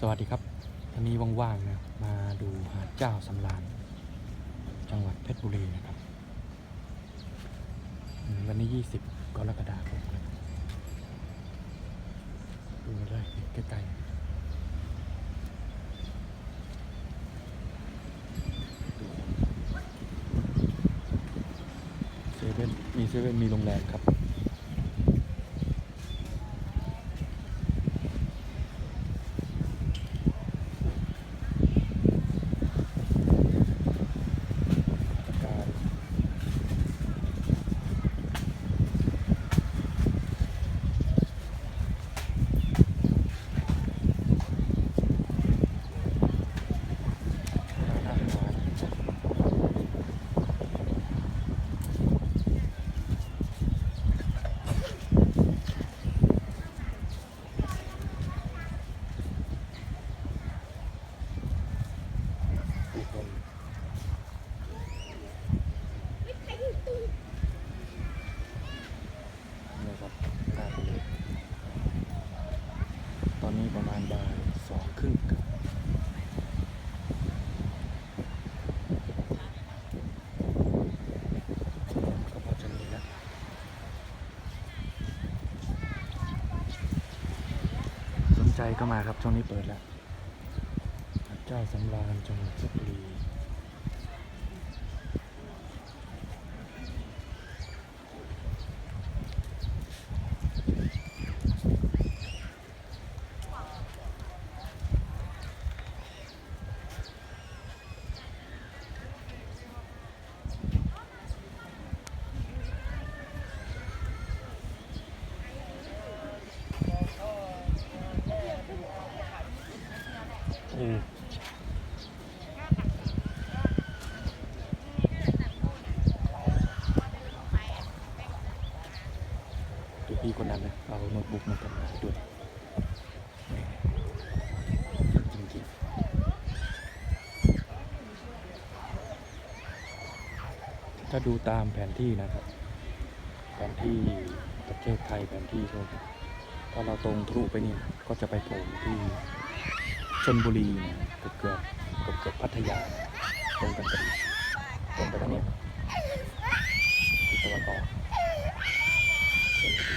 สวัสดีครับวันนี้ว่างๆนะมาดูหาดเจ้าสำราญจังหวัดเพชรบุรีนะครับ วันนี้ 20 กรกฎาคมครับดูเลยใกล้ๆเซเว่นมีเซเว่นมีโรงแรมครับ การร้านอาหารผู้ คนนี่ครับหน้าทะเลตอนนี้ประมาณบ่ายสองครึ่งครับก็พอจะมีนะสนใจก็มาครับช่วงนี้เปิดแล้ว เจ้าสำราญจังหวัดเพชรบุ รีอืมดูพี่คนนั้นนะเอาโน้ตบุ๊กมาทำงานด้วยจริงๆถ้าดูตามแผนที่นะครับ แผนที่ประเทศไทยแผนที่โลกถ้าเราตรงทะลุไปนี่ก็จะไปโผล่ที่ชนบุรีนะเกือบเกือบเกือบเกือบพัทยาตรงกันพอดีตรงไปทางนี้ที่ตะวันออกชลบุรี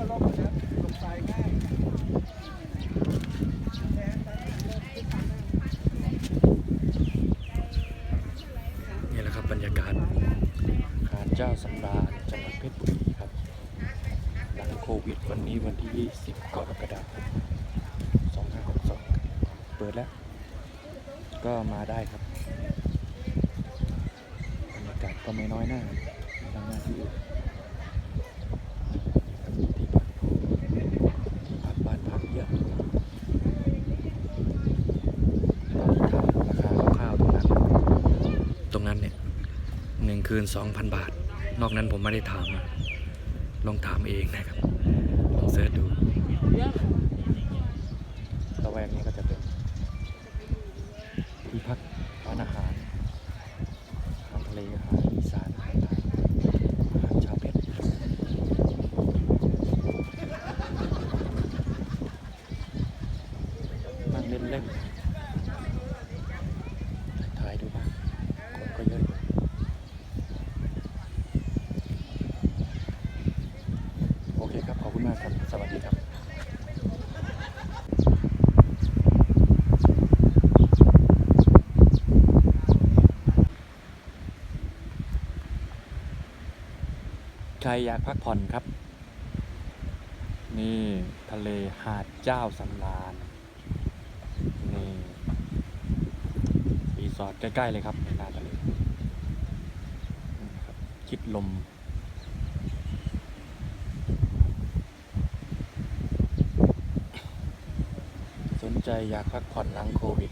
ตียวนี่แหละครับบรรยากาศหาดเจ้าสำราญจังหวัดเพชรบุรีครับ หลังโควิดวันนี้วันที่ 20กรกฎาคม2562 เปิดแล้ว ก็มาได้ครับ บรรยากาศก็ไม่น้อยหน้าไม่น้อยหน้าที่อื่นที่พักที่พักบ้านพักเยอะตอนนี้ถามราคาคร่าวๆตรงนั้น ตรงนั้นเนี่ยหนึ่ง คืน 2,000 บาท นอกนั้นผมไม่ได้ถาม ลองถามเองนะครับ ลองเสิร์ชดูละแวกนี้ก็จะเป็น ที่พักร้านอาหารอาหารทะเลอาหารอีสานอาหารไทยอาหารชาวเพชรนั่งเล่นเล่นถ่ายดูบ้างคนก็เยอะอยู่โอเคุณมากครับ สวัสดีครับใครอยากพักผ่อนครับ นี่ทะเลหาดเจ้าสำราญนี่รีสอร์ทใกล้ ๆ เลยครับในหน้าทะเลคิดลม ใจอยากพักผ่อนหลังโควิด